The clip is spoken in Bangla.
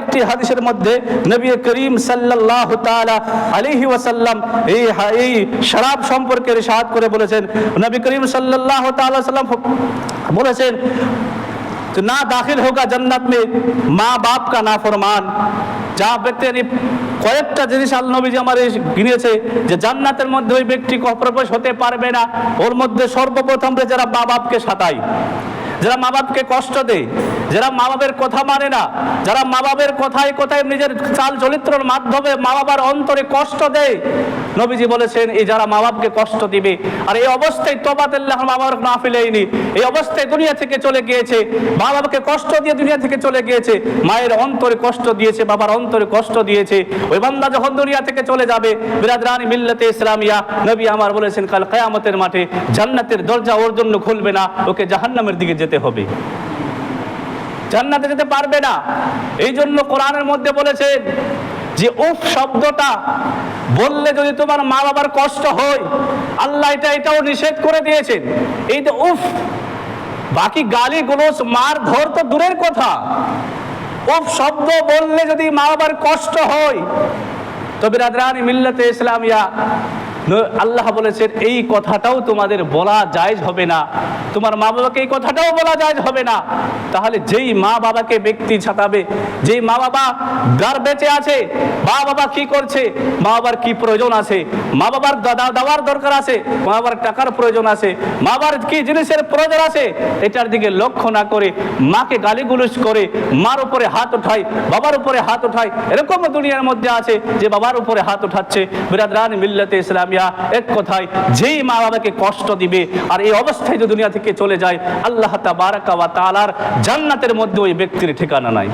আরেকটি হাদিসের মধ্যে নবী করিম সাল্লাল্লাহু তাআলা আলাইহি ওয়াসাল্লাম এই হা- এই শরাব সম্পর্কে ইরশাদ করে বলেছেন নবী করিম সাল্লাল্লাহু তাআলা সাল্লাম বলেছেন तो ना दाखिल होगा जन्नत में माँ बाप का नाफरमान যা ব্যক্তি yani কয়েকটা জিনিস আল নবীজি আমার এই গিনেছে যে জান্নাতের মধ্যে ওই ব্যক্তি প্রবেশ হতে পারবে না ওর মধ্যে সর্বপ্রথম যে যারা মা বাপকে সাতায় যারা মা বাপকে কষ্ট দেয়, যারা মা বাবের কথা মানে না, যারা মা বাবের কথায় কথায় নিজের চাল চরিত্রের মাধ্যমে মা বাবার অন্তরে কষ্ট দেয় নবীজি বলেছেন, এই যারা মা বাপকে কষ্ট দিবে, আর এই অবস্থায় তোবাতেল্লাহ মা বাবার না ফেলেইনি এই অবস্থায় দুনিয়া থেকে চলে গিয়েছে, মা বাবাকে কষ্ট দিয়ে দুনিয়া থেকে চলে গিয়েছে, মায়ের অন্তরে কষ্ট দিয়েছে, বাবার অন্তরে কষ্ট দিয়েছে। ওই বান্দা যখন দুনিয়া থেকে চলে যাবে, বিরাদরানি মিল্লাতে ইসলামিয়া, নবী আমার বলেছেন, কাল কেয়ামতের মাঠে জান্নাতের দরজা ওর জন্য খুলবে না, ওকে জাহান্নামের দিকে যেতে হবে। জান্নাতে যেতে পারবে না। এই জন্য কোরআনের মধ্যে বলেছেন যে উফ শব্দটা বললে যদি তোমার মা বাবার কষ্ট হয়, আল্লাহ এটা এটাও নিষেধ করে দিয়েছেন। এই যে উফ, বাকি গালি গুলোস মার ধর তো দূরের কথা। উফ শব্দ বললে যদি মা বাবার কষ্ট হয় তো বিরাদরানি মিল্লাতে ইসলামিয়া আল্লাহ বলেছেন, এই কথাটাও তোমাদের বলা জায়েজ হবে না। তোমার মা বাবাকে এই কথাটাও বলা জায়েজ হবে না। তাহলে যেই মা বাবাকে ব্যক্তি ছাতাবে যেই মা বাবা গার বেঁচে আছে, মা বাবা কি করছে? মা বাবার কি প্রয়োজন আছে? মা বাবার দাদা দেওয়ার দরকার আছে, মা বাবার টাকার প্রয়োজন আছে, মা বাবার কি জিনিসের প্রয়োজন আছে? এটার দিকে লক্ষ্য না করে মাকে গালিগুলোজ করে মার উপরে হাত ওঠায় বাবার উপরে হাত ওঠায় এরকম দুনিয়ার মধ্যে আছে যে বাবার উপরে হাত ওঠাচ্ছে বিরাদরান মিল্লাতে ইসলামিয়া, এক কথায় যেই মা বাবাকে কষ্ট দিবে আর এই অবস্থায় যদি দুনিয়া থেকে চলে যায়, আল্লাহ তাবারাকা ওয়া তালার জান্নাতের মধ্যে ওই ব্যক্তির ঠিকানা নাই।